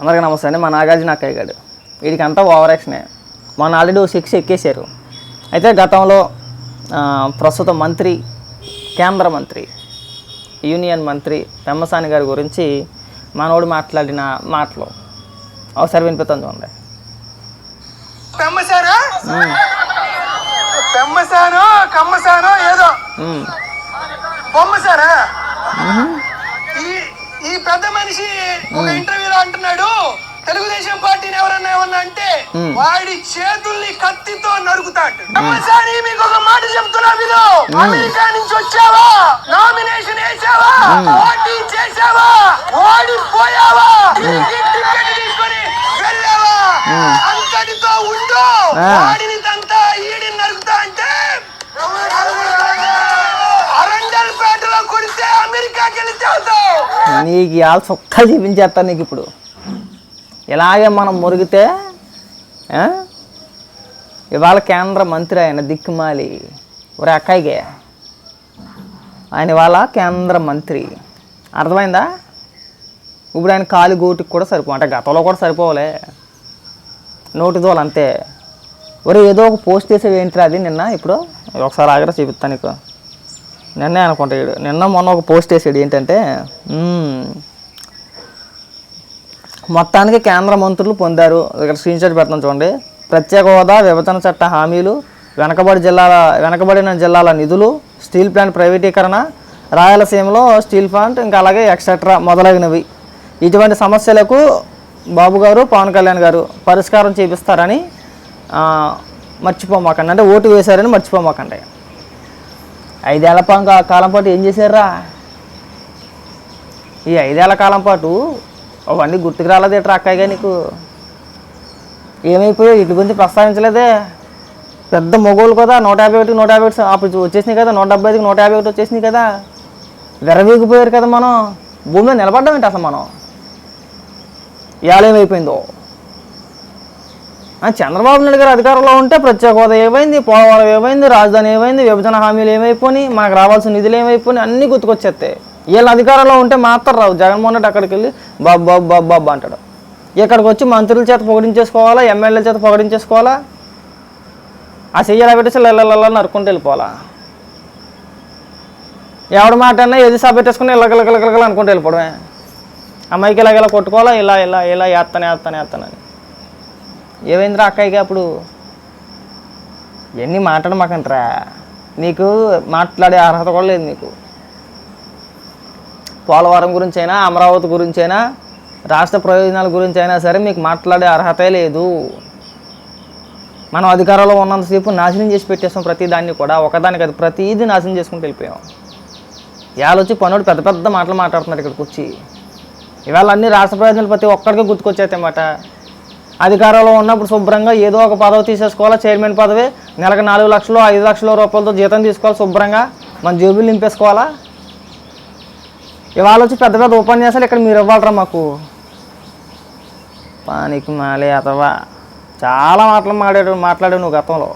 అందరికీ నమస్తే అండి. మా నాగార్జున అక్కయ్య గారు. వీడికి అంతా ఓవర్ యాక్షనే. మొన్న ఆల్రెడీ సిక్స్ ఎక్కేశారు. అయితే గతంలో ప్రస్తుత మంత్రి కేంద్ర మంత్రి యూనియన్ మంత్రి పెమ్మసాని గారి గురించి మనోడు మాట్లాడిన మాటలు. ఒకసారి వినిపిస్తాను చూడండి. పెమ్మసారా? పెమ్మసానో కమ్మసానో ఏదో. బొమ్మసారా పెద్ద మనిషి ఒక ఇంటర్వ్యూలో అంటున్నాడు తెలుగుదేశం పార్టీని ఎవరన్నా ఏమన్నా అంటే వాడి చేతుల్ని కత్తితో నరుకుతాడు. పెమ్మసాని మీకు ఒక మాట చెప్తున్నా విను. అమెరికా నుంచి వచ్చావా? నామినేషన్ వేసావా? పోటీ చేసావా? ఓడిపోయావా టికెట్ తీసుకొని వెళ్ళావా? అంతటితో ఉండు. ఆ. నీకు ఇవాళ చొక్కా చూపించేస్తాను నీకు ఇప్పుడు. ఇలాగే మనం మురిగితే ఇవాళ కేంద్ర మంత్రి ఆయన దిక్కుమాలి. ఒరే అక్కాయిగే ఆయన ఇవాళ కేంద్ర మంత్రి. అర్థమైందా? ఇప్పుడు ఆయన కాలి గోటికి కూడా సరిపో అంటే గతంలో కూడా సరిపోలే నోటి దోలు అంతే. ఒరే ఏదో ఒక పోస్ట్ చేసేవి ఏంటి అది నిన్న? ఇప్పుడు ఒకసారి ఆగరా చూపిస్తాను నీకు. నిన్నే అనుకుంటా నిన్న మొన్న ఒక పోస్ట్ వేసాడు ఏంటంటే మొత్తానికి కేంద్ర మంత్రులు పొందారు. ఇక్కడ స్క్రీన్ షాట్ పెడతాం చూడండి. ప్రత్యేక హోదా విభజన చట్ట హామీలు వెనకబడి జిల్లాల వెనకబడిన జిల్లాల నిధులు స్టీల్ ప్లాంట్ ప్రైవేటీకరణ రాయలసీమలో స్టీల్ ప్లాంట్ ఇంకా అలాగే ఎక్సెట్రా మొదలైనవి. ఇటువంటి సమస్యలకు బాబు గారు పవన్ కళ్యాణ్ గారు పరిష్కారం చేపిస్తారని మర్చిపోమాకండి. అంటే ఓటు వేశారని మర్చిపోమాకండి. ఐదేళ్ళ పాంక కాలం పాటు ఏం చేశారా ఈ ఐదేళ్ళ కాలం పాటు అవన్నీ గుర్తుకు రాలేదేట్రా అక్కయ్యగా నీకు? ఏమైపోయో ఇటు గురించి ప్రస్తావించలేదే? పెద్ద మొగోళ్ళు కదా నూట యాభై ఒకటి నూట యాభై ఒకటి అప్పుడు వచ్చేసినాయి కదా నూట డెబ్బై ఐదుకి నూట యాభై ఒకటి వచ్చేసినాయి కదా. విరవీగిపోయారు కదా మనం. భూమి మీద ఏంటి అసలు మనం? ఇవాళ ఏమైపోయిందో? చంద్రబాబు నాయుడు గారు అధికారంలో ఉంటే ప్రత్యేక హోదా ఏమైంది? పోలవరం ఏమైంది? రాజధాని ఏమైంది? విభజన హామీలు ఏమైపోయి మనకు రావాల్సిన నిధులు ఏమైపోయి అన్నీ గుర్తుకొచ్చేస్తాయి. వీళ్ళ అధికారంలో ఉంటే మాత్రం రావు. జగన్మోహన్ రెడ్డి అక్కడికి వెళ్ళి బాబు బాబు బాబు బాబు అంటాడు. ఇక్కడికి వచ్చి మంత్రుల చేత పొగడించేసుకోవాలా? ఎమ్మెల్యేల చేత పొగడించేసుకోవాలా? ఆ సీఎల్ పెట్టేసి లల్ల నరుకుంటూ వెళ్ళిపోవాలా? ఎవడ మాట అన్నా ఏది సభ పెట్టేసుకుని అనుకుంటూ వెళ్ళిపోవడమే. అమ్మాయికి ఇలాగ ఇలా కొట్టుకోవాలా? ఇలా ఇలా ఇలా వేస్తాను వేస్తాను ఏత్తనని ఏమైందిరా అక్కయ్యకి అప్పుడు? ఎన్ని మాట్లాడమాకంట్రా నీకు మాట్లాడే అర్హత కూడా లేదు నీకు. పోలవరం గురించి అయినా అమరావతి గురించి అయినా రాష్ట్ర ప్రయోజనాల గురించి అయినా సరే మీకు మాట్లాడే అర్హతే లేదు. మనం అధికారంలో ఉన్నంతసేపు నాశనం చేసి పెట్టేస్తాం ప్రతి దాన్ని కూడా. ఒకదానికి అది ప్రతిదీ నాశనం చేసుకుంటూ వెళ్ళిపోయాం. ఇవాళ వచ్చి పనుడు పెద్ద పెద్ద మాటలు మాట్లాడుతున్నారు ఇక్కడికి వచ్చి. ఇవాళ అన్ని రాష్ట్ర ప్రయోజనాలు ప్రతి ఒక్కడికి గుర్తుకొచ్చేస్తాయన్నమాట. అధికారంలో ఉన్నప్పుడు శుభ్రంగా ఏదో ఒక పదవి తీసేసుకోవాలా చైర్మన్ పదవి నెలకు నాలుగు లక్షలు ఐదు లక్షల రూపాయలతో జీతం తీసుకోవాలి శుభ్రంగా మన జేబులు నింపేసుకోవాలా? ఇవాళ వచ్చి పెద్ద పెద్ద ఉపన్యాసాలు ఇక్కడ మీరు ఇవ్వాలరా మాకు. పానికి మాలే అతవా చాలా మాటలు మాట్లాడు మాట్లాడావు నువ్వు గతంలో.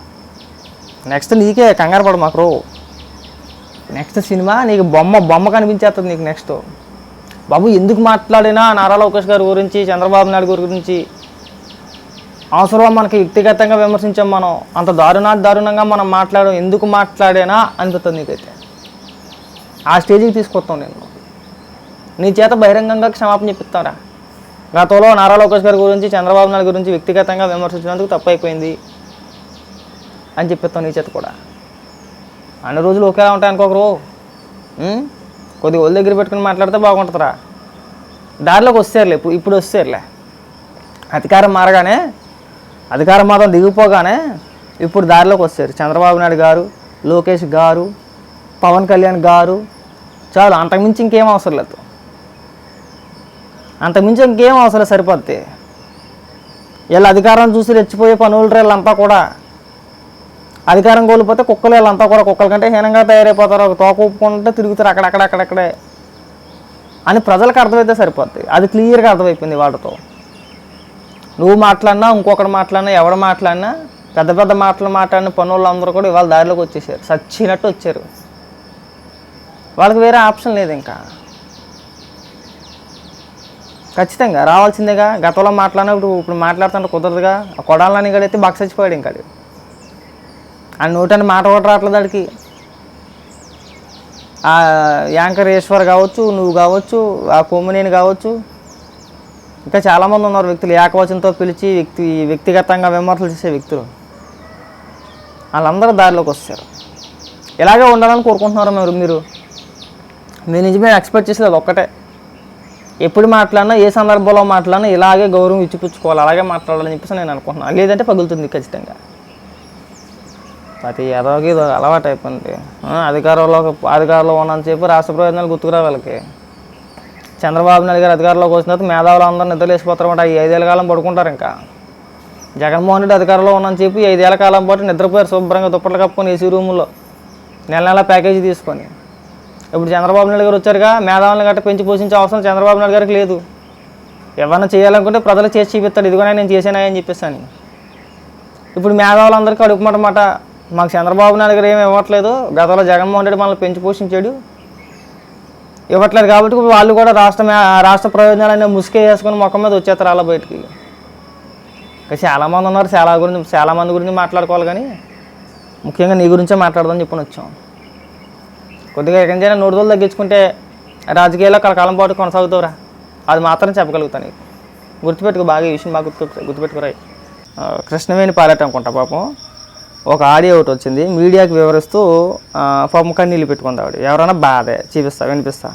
నెక్స్ట్ నీకే కంగారు పడు మాకు రో. నెక్స్ట్ సినిమా నీకు బొమ్మ బొమ్మ కనిపించేస్తుంది నీకు నెక్స్ట్. బాబు ఎందుకు మాట్లాడినా నారా లోకేష్ గారి గురించి చంద్రబాబు నాయుడు గారి గురించి అవసరం మనకి వ్యక్తిగతంగా విమర్శించాం మనం? అంత దారుణా దారుణంగా మనం మాట్లాడడం ఎందుకు మాట్లాడేనా అనిపిస్తుంది నీకైతే. ఆ స్టేజ్కి తీసుకొస్తాం నేను. నీ చేత బహిరంగంగా క్షమాపణ చెప్పిస్తారా గతంలో నారా లోకేష్ గారి గురించి చంద్రబాబు నాయుడు గురించి వ్యక్తిగతంగా విమర్శించినందుకు తప్పు అయిపోయింది అని చెప్పిస్తాం నీ చేత కూడా. అన్ని రోజులు ఒకేలా ఉంటాయి అనుకోకరు కొద్దిగా ఒళ్ళు దగ్గర పెట్టుకుని మాట్లాడితే బాగుంటుందిరా. దారిలోకి వస్తారులే ఇప్పుడు ఇప్పుడు వస్తారులే. అధికారం మారగానే అధికారం మాత్రం దిగిపోగానే ఇప్పుడు దారిలోకి వస్తారు. చంద్రబాబు నాయుడు గారు లోకేష్ గారు పవన్ కళ్యాణ్ గారు చాలు అంతకుమించి ఇంకేం అవసరం లేదు. అంతకుమించి ఇంకేం అవసరం లేదు సరిపోద్ది. వీళ్ళ అధికారం చూసి రెచ్చిపోయే పనులు వీళ్ళంతా కూడా అధికారం కోల్పోతే కుక్కలు వీళ్ళంతా కూడా కుక్కల కంటే హీనంగా తయారైపోతారు. ఒక తోక ఒప్పుకుంటే తిరుగుతారు అక్కడక్కడక్కడక్కడే. అని ప్రజలకు అర్థమైతే సరిపోద్ది. అది క్లియర్గా అర్థమైపోయింది వాటితో నువ్వు మాట్లాడినా ఇంకొకటి మాట్లాడినా ఎవడు మాట్లాడినా పెద్ద పెద్ద మాటలు మాట్లాడిన పనులు అందరూ కూడా ఇవాళ దారిలోకి వచ్చేసారు. సచ్చినట్టు వచ్చారు. వాళ్ళకి వేరే ఆప్షన్ లేదు ఇంకా. ఖచ్చితంగా రావాల్సిందేగా. గతంలో మాట్లాడినప్పుడు ఇప్పుడు మాట్లాడుతుంటే కుదరదుగా. ఆ కొడాలని గడైతే బాగా చచ్చిపోయాడు ఇంకా ఆ నోటని మాట కూడా రావట్లేదు అడికి ఆ యాంకర్ ఈశ్వర్ కావచ్చు నువ్వు కావచ్చు ఆ కొమ్మినేని కావచ్చు ఇంకా చాలామంది ఉన్నారు వ్యక్తులు. ఏకవచనంతో పిలిచి వ్యక్తి వ్యక్తిగతంగా విమర్శలు చేసే వ్యక్తులు. వాళ్ళందరూ దారిలోకి వస్తారు. ఇలాగే ఉండాలని కోరుకుంటున్నారు మీరు? మీరు మీ నిజమే ఎక్స్పెక్ట్ చేసేది అది ఒక్కటే. ఎప్పుడు మాట్లాడినా ఏ సందర్భంలో మాట్లాడినా ఇలాగే గౌరవం ఇచ్చిపుచ్చుకోవాలి. అలాగే మాట్లాడాలని చెప్పేసి నేను అనుకుంటున్నాను. లేదంటే పగులుతుంది ఖచ్చితంగా. ప్రతి ఎదవకి అలవాటు అయిపోయింది. ఆ, అధికారంలో అధికారంలో ఉన్నంతసేపు రాష్ట్ర ప్రయోజనాలు గుర్తుకురా వాళ్ళకి. చంద్రబాబు నాయుడు గారు అధికారంలోకి వచ్చిన తర్వాత మేధావులు అందరూ నిద్రలేసిపోతారు అనమాట ఈ ఐదేళ్ళ కాలం పడుకుంటారు ఇంకా. జగన్మోహన్ రెడ్డి అధికారంలో ఉన్నని చెప్పి ఐదేళ్ళ కాలం పాటు నిద్రపోయారు శుభ్రంగా దుప్పట్లు కప్పుకొని ఏసీ రూముల్లో నెల నెల ప్యాకేజీ తీసుకొని. ఇప్పుడు చంద్రబాబు నాయుడు గారు వచ్చారుగా మేధావులను గట్ట పెంచి పోషించే అవసరం చంద్రబాబు నాయుడు గారికి లేదు. ఎవరైనా చేయాలనుకుంటే ప్రజలు చేసి చూపిస్తాడు ఇదిగోనే నేను చేసానా అని చెప్పేసాను ఇప్పుడు మేధావులందరికీ అడుగుమాట మాట మాకు చంద్రబాబు నాయుడు గారు ఏమి ఇవ్వట్లేదు గతంలో జగన్మోహన్ రెడ్డి మనల్ని పెంచి పోషించాడు. ఇవ్వట్లేదు కాబట్టి వాళ్ళు కూడా రాష్ట్ర రాష్ట్ర ప్రయోజనాలన్నీ ముసుకే వేసుకుని మొక్క మీద వచ్చేస్తారు అలా బయటికి. ఇంకా చాలామంది ఉన్నారు చాలా గురించి చాలా మంది గురించి మాట్లాడుకోవాలి కానీ ముఖ్యంగా నీ గురించే మాట్లాడదామని చెప్పని వచ్చాం. కొద్దిగా ఎక్కడికైనా నోటుదలు తగ్గించుకుంటే రాజకీయాల్లో కలకాలం పాటు కొనసాగుతావురా. అది మాత్రం చెప్పగలుగుతాను నీకు. గుర్తుపెట్టుకో బాగా ఈ విషయం బాగా గుర్తు గుర్తుపెట్టుకురాయి ఆ, కృష్ణవేణి పాలెట్ అనుకుంటా పాపం. ఒక ఆడియో ఒకటి వచ్చింది. మీడియాకి వివరిస్తూ పాపం కన్నీళ్ళు పెట్టుకుంది ఆవిడ. ఎవరైనా బాధే చూపిస్తా వినిపిస్తా.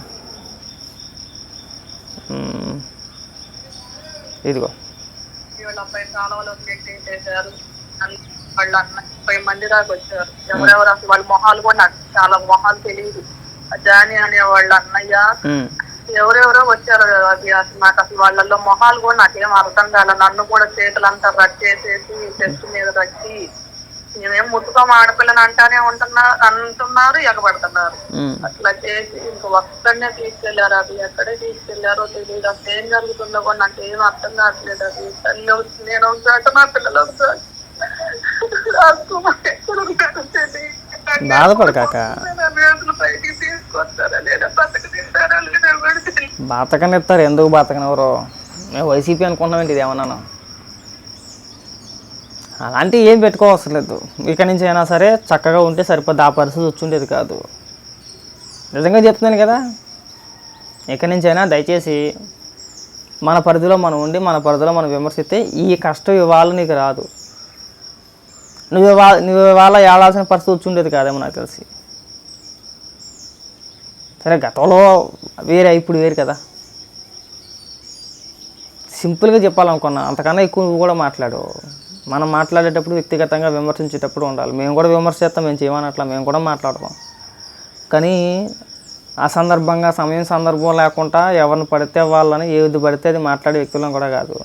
ఇదిగో. వాళ్ళు ముప్పై మంది దాకా వచ్చారు. ఎవరెవరు అసలు వాళ్ళ మొహాలు కూడా నాకు చాలా మొహాలు తెలియదు. జాని అనే వాళ్ళ అన్నయ్య. ఎవరెవరో వచ్చారు అది అసలు నాకు అసలు వాళ్ళల్లో మొహాలు కూడా నాకేం అర్థం కాలే. నన్ను కూడా చేతులంతా రచ్చేసేసి చెస్ట్ మీద రచ్చి మేమేం ముట్టుకోమ ఆడపిల్లని అంటానే ఉంటున్నా అంటున్నారు ఎగబడుతున్నారు. అట్లా చేసి ఇంక ఒక్కడనే తీసుకెళ్ళారు అది ఎక్కడే తీసుకెళ్ళారో తెలియదు అసలు ఏం జరుగుతుందో కూడా నాకు ఏం అర్థం కావట్లేదు అది. తల్లి ఒక- నేను ఒక చోట మా పిల్లలు ఒక చోట. నాకు ఎక్కడ ఉంటారో తెలియదు. బాధపడు కాక. నన్ను అసలు బయటికి తీసుకొస్తారా లేదా బతకనిస్తారా ఎందుకు బాతకనెవరు మేము వైసీపీ అనుకుంటున్నామేంటి ఇది ఏమన్నాను. అలాంటివి ఏం పెట్టుకోవసరం లేదు. ఇక్కడి నుంచి అయినా సరే చక్కగా ఉంటే సరిపోద్ది. ఆ పరిస్థితి వచ్చుండేది కాదు. నిజంగా చెప్తున్నాను కదా. ఇక్కడి నుంచి అయినా దయచేసి మన పరిధిలో మనం ఉండి మన పరిధిలో మనం విమర్శిస్తే ఈ కష్టం ఇవాళ నీకు రాదు. నువ్వు ఇవాళ నువ్వు ఇవాళ ఏడాల్సిన పరిస్థితి వచ్చి ఉండేది కాదేమో నాకు తెలిసి. సరే గతంలో వేరే ఇప్పుడు వేరు కదా. సింపుల్గా చెప్పాలనుకున్నా. అంతకన్నా ఎక్కువ నువ్వు కూడా మాట్లాడు. మనం మాట్లాడేటప్పుడు వ్యక్తిగతంగా విమర్శించేటప్పుడు ఉండాలి. మేము కూడా విమర్శ చేస్తాం మేము చేయమని అట్లా మేము కూడా మాట్లాడతాం. కానీ ఆ సందర్భంగా సమయం సందర్భం లేకుండా ఎవరిని పడితే వాళ్ళని ఏది పడితే అది మాట్లాడే వ్యక్తులను కూడా కాదు.